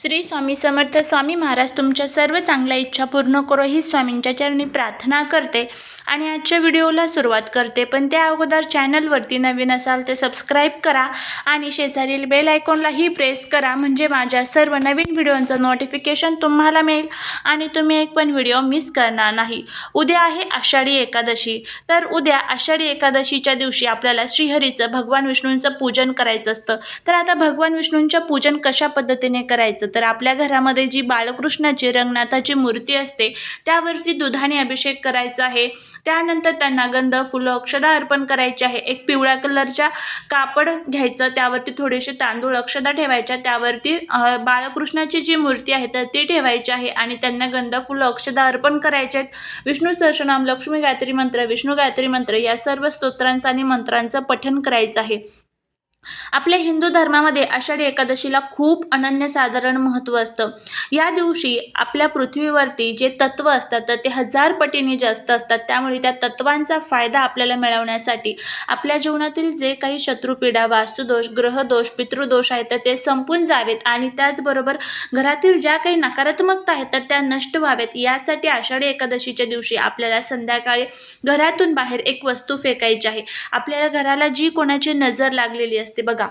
श्री स्वामी समर्थ स्वामी महाराज तुमच्या सर्व चांगल्या इच्छा पूर्ण करो ही स्वामींच्या चरणी प्रार्थना करते आणि आजच्या व्हिडिओला सुरुवात करते. पण त्या अगोदर चॅनलवरती नवीन असाल तर सबस्क्राईब करा आणि शेजारील बेल आयकॉनलाही प्रेस करा म्हणजे माझ्या सर्व नवीन व्हिडिओंचं नोटिफिकेशन तुम्हाला मिळेल आणि तुम्ही एक पण व्हिडिओ मिस करणार नाही. उद्या आहे आषाढी एकादशी. तर उद्या आषाढी एकादशीच्या दिवशी आपल्याला श्रीहरीचं भगवान विष्णूंचं पूजन करायचं असतं. तर आता भगवान विष्णूंचं पूजन कशा पद्धतीने करायचं? तर आपल्या घरामध्ये जी बाळकृष्णाची रंगनाथाची मूर्ती असते त्यावरती दुधाने अभिषेक करायचा आहे. त्यानंतर त्यांना गंध फुलं अक्षदा अर्पण करायचे आहे. एक पिवळ्या कलरच्या कापड घ्यायचं त्यावरती थोडेसे तांदूळ अक्षदा ठेवायच्या त्यावरती बाळकृष्णाची जी मूर्ती आहे तर ती ठेवायची आहे आणि त्यांना गंध फुलं अक्षदा अर्पण करायचे आहेत. विष्णू सहस्रनाम लक्ष्मी गायत्री मंत्र विष्णू गायत्री मंत्र या सर्व स्तोत्रांचं आणि मंत्रांचं पठण करायचं आहे. आपल्या हिंदू धर्मामध्ये आषाढी एकादशीला खूप अनन्यसाधारण महत्त्व असतं. या दिवशी आपल्या पृथ्वीवरती जे तत्त्व असतात तर ते हजार पटीने जास्त असतात. त्यामुळे त्या तत्वांचा फायदा आपल्याला मिळवण्यासाठी आपल्या जीवनातील जे काही शत्रुपीडा वास्तुदोष ग्रहदोष पितृदोष आहेत तर ते संपून जावेत आणि त्याचबरोबर घरातील ज्या काही नकारात्मकता आहेत तर त्या नष्ट व्हावेत. यासाठी आषाढी एकादशीच्या दिवशी आपल्याला संध्याकाळी घरातून बाहेर एक वस्तू फेकायची आहे. आपल्या घराला जी कोणाची नजर लागलेली असते बघा.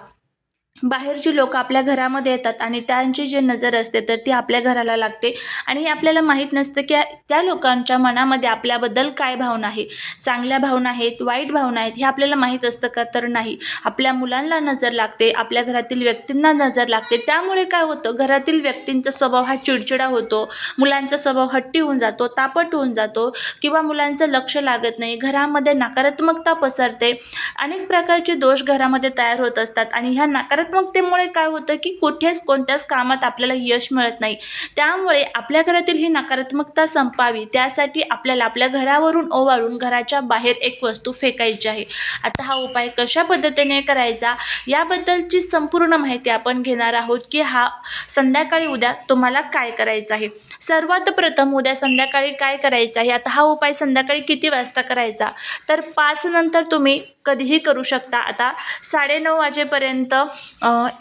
बाहेरची लोक आपल्या घरामध्ये येतात आणि त्यांची जी नजर असते तर ती आपल्या घराला लागते. आणि हे आपल्याला माहीत नसतं की त्या लोकांच्या मनामध्ये आपल्याबद्दल काय भावना आहे. चांगल्या भावना आहेत वाईट भावना आहेत हे आपल्याला माहीत असतं का? तर नाही. आपल्या मुलांना नजर लागते आपल्या घरातील व्यक्तींना नजर लागते. त्यामुळे काय होतं? घरातील व्यक्तींचा स्वभाव हा चिडचिडा होतो. मुलांचा स्वभाव हट्टी होऊन जातो तापट होऊन जातो किंवा मुलांचं लक्ष लागत नाही. घरामध्ये नकारात्मकता पसरते. अनेक प्रकारचे दोष घरामध्ये तयार होत असतात आणि ह्या नकारात्मकतेमुळे काय होतं की कुठेच कोणत्याच कामात आपल्याला यश मिळत नाही. त्यामुळे आपल्या घरातील ही नकारात्मकता संपावी त्यासाठी आपल्याला आपल्या घरावरून ओवाळून घराच्या बाहेर एक वस्तू फेकायची आहे. आता हा उपाय कशा पद्धतीने करायचा? याबद्दलची संपूर्ण माहिती आपण घेणार आहोत की हा संध्याकाळी उद्या तुम्हाला काय करायचं आहे. सर्वात प्रथम उद्या संध्याकाळी काय करायचं आहे? आता हा उपाय संध्याकाळी किती वाजता करायचा? तर पाच नंतर तुम्ही कधीही करू शकता. आता साडेनऊ वाजेपर्यंत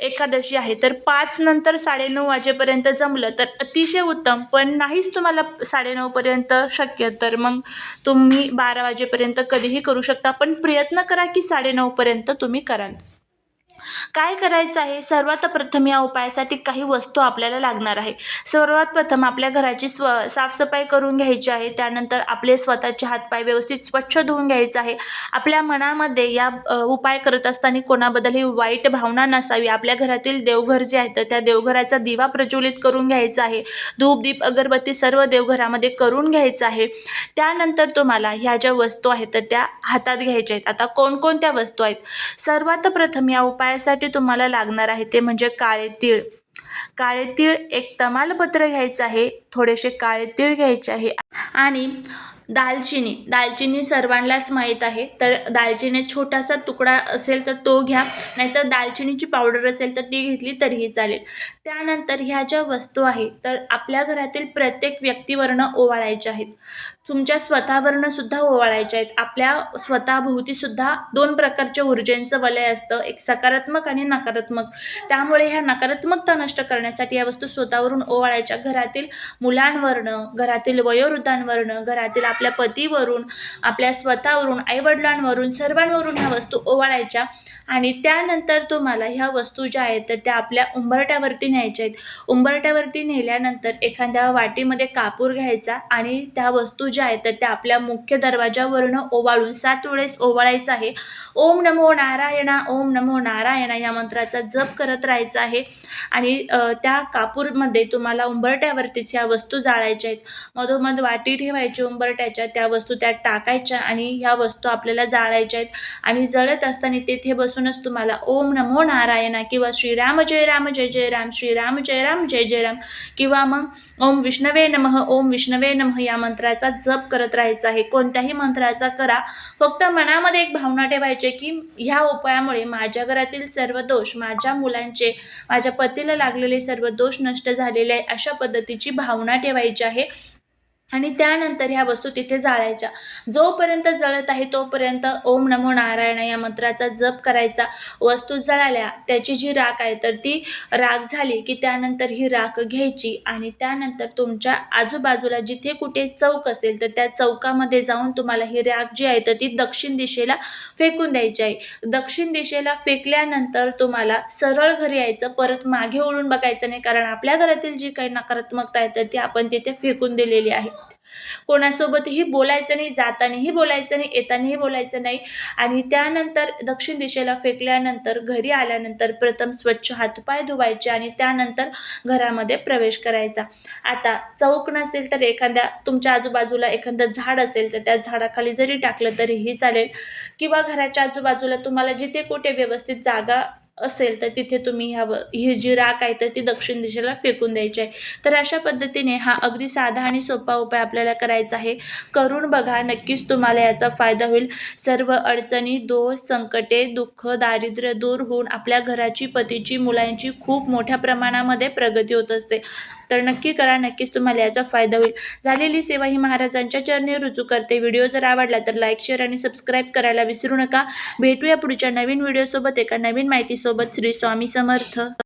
एकादशी आहे. तर पाच नंतर साडेनऊ वाजेपर्यंत जमलं तर अतिशय उत्तम. पण नाहीच तुम्हाला साडेनऊपर्यंत शक्य तर मग तुम्ही बारा वाजेपर्यंत कधीही करू शकता. पण प्रयत्न करा की साडेनऊपर्यंत तुम्ही कराल. काय करायचं आहे? सर्वात प्रथम या उपायासाठी काही वस्तू आपल्याला लागणार आहे. सर्वात प्रथम आपल्या घराची स्व साफसफाई करून घ्यायची आहे. त्यानंतर आपले स्वतःचे हातपाय व्यवस्थित स्वच्छ धुवून घ्यायचं आहे. आपल्या मनामध्ये या उपाय करत असताना कोणाबद्दलही वाईट भावना नसावी. आपल्या घरातील देवघर जे आहे तर त्या देवघराचा दिवा प्रज्वलित करून घ्यायचा आहे. धूप दीप अगरबत्ती सर्व देवघरामध्ये करून घ्यायचं आहे. त्यानंतर तुम्हाला ह्या ज्या वस्तू आहेत तर त्या हातात घ्यायच्या आहेत. आता कोणकोणत्या वस्तू आहेत? सर्वात प्रथम या उपाय उपायासाठी तुम्हाला लागणार आहे ते म्हणजे काळे तीळ. काळे तीळ एक तमालपत्र घ्यायचं आहे थोडेसे काळे तीळ घ्यायचे आहे. आणि दालचिनी. दालचिनी सर्वांनाच माहीत आहे. तर दालचिनी छोटासा तुकडा असेल तर तो घ्या. नाहीतर दालचिनीची पावडर असेल तर ती घेतली तरीही चालेल. त्यानंतर ह्या ज्या वस्तू आहेत तर आपल्या घरातील प्रत्येक व्यक्तीवरनं ओवाळायच्या आहेत. तुमच्या स्वतःवरनं सुद्धा ओवाळायच्या आहेत. आपल्या स्वतःभोवतीसुद्धा दोन प्रकारच्या ऊर्जेंचं वलय असतं. एक सकारात्मक आणि नकारात्मक. त्यामुळे ह्या नकारात्मकता नष्ट करण्यासाठी या वस्तू स्वतःवरून ओवाळायच्या. घरातील मुलांवरनं घरातील वयोवृद्धांवरनं घरातील आप आपल्या पतीवरून आपल्या स्वतःवरून आईवडिलांवरून सर्वांवरून ह्या वस्तू ओवाळायच्या आणि त्यानंतर तुम्हाला ह्या वस्तू ज्या आहेत तर त्या आपल्या उंबरट्यावरती न्यायच्या आहेत. उंबरट्यावरती नेल्यानंतर एखाद्या वाटीमध्ये कापूर घ्यायचा आणि त्या वस्तू ज्या आहेत तर त्या आपल्या मुख्य दरवाजावरनं ओवाळून सात वेळेस ओवाळायचं आहे. ओम नमो नारायणा ओम नमो नारायणा या मंत्राचा जप करत राहायचा आहे आणि त्या कापूरमध्ये तुम्हाला उंबरट्यावरतीच ह्या वस्तू जाळायच्या आहेत. मधोमध वाटी ठेवायची उंबरट्या उंबरट्याच्या त्या वस्तू त्यात टाकायच्या आणि ह्या वस्तू आपल्याला जाळायच्या आहेत. आणि जळत असताना तेथे बसूनच तुम्हाला ओम नमो नारायणा किंवा श्रीराम जय राम जय जय राम श्रीराम जय राम जय जय राम किंवा मग ओम विष्णवे नमः ओम विष्णवे नमः या मंत्राचा जप करत राहायचा आहे. कोणत्याही मंत्राचा करा. फक्त मनामध्ये एक भावना ठेवायची की ह्या उपायामुळे माझ्या घरातील सर्व दोष माझ्या मुलांचे माझ्या पतीला लागलेले सर्व दोष नष्ट झालेले आहे अशा पद्धतीची भावना ठेवायची आहे. आणि त्यानंतर ह्या वस्तू तिथे जाळायच्या. जोपर्यंत जळत आहे तोपर्यंत ओम नमो नारायण या मंत्राचा जप करायचा. वस्तू जळाल्या त्याची जी राख आहे तर ती राख झाली की त्यानंतर ही राख घ्यायची आणि त्यानंतर तुमच्या आजूबाजूला जिथे कुठे चौक असेल तर त्या चौकामध्ये जाऊन तुम्हाला ही राख जी आहे तर ती दक्षिण दिशेला फेकून द्यायची आहे. दक्षिण दिशेला फेकल्यानंतर तुम्हाला सरळ घरी यायचं परत मागे ओळून बघायचं नाही कारण आपल्या घरातील जी काही नकारात्मकता आहे तर ती आपण तिथे फेकून दिलेली आहे. कोणासोबतही बोलायचं नाही जातानाही बोलायचं नाही येतानाही बोलायचं नाही. आणि त्यानंतर दक्षिण दिशेला फेकल्यानंतर घरी आल्यानंतर प्रथम स्वच्छ हातपाय धुवायचे आणि त्यानंतर घरामध्ये प्रवेश करायचा. आता चौक नसेल तर एखाद्या तुमच्या आजूबाजूला एखादं झाड असेल तर त्या झाडाखाली जरी टाकलं तरीही चालेल. किंवा घराच्या आजूबाजूला तुम्हाला जिथे कुठे व्यवस्थित जागा असेल तर तिथे तुम्ही ह्या व ही जी राख आहे तर ती दक्षिण दिशेला फेकून द्यायची आहे. तर अशा पद्धतीने हा अगदी साधा आणि सोपा उपाय आपल्याला करायचा आहे. करून बघा नक्कीच तुम्हाला याचा फायदा होईल. सर्व अडचणी दोष संकटे दुःख दारिद्र्य दूर होऊन आपल्या घराची पतीची मुलांची खूप मोठ्या प्रमाणामध्ये प्रगती होत असते. तर नक्की करा नक्कीच तुम्हाला याचा फायदा होईल. झालेली सेवा ही महाराजांच्या चरणी रुजू करते. व्हिडिओ जर आवडला तर लाईक शेअर आणि सबस्क्राईब करायला विसरू नका. भेटूया पुढच्या नवीन व्हिडिओसोबत एका नवीन माहितीसोबत. श्री स्वामी समर्थ.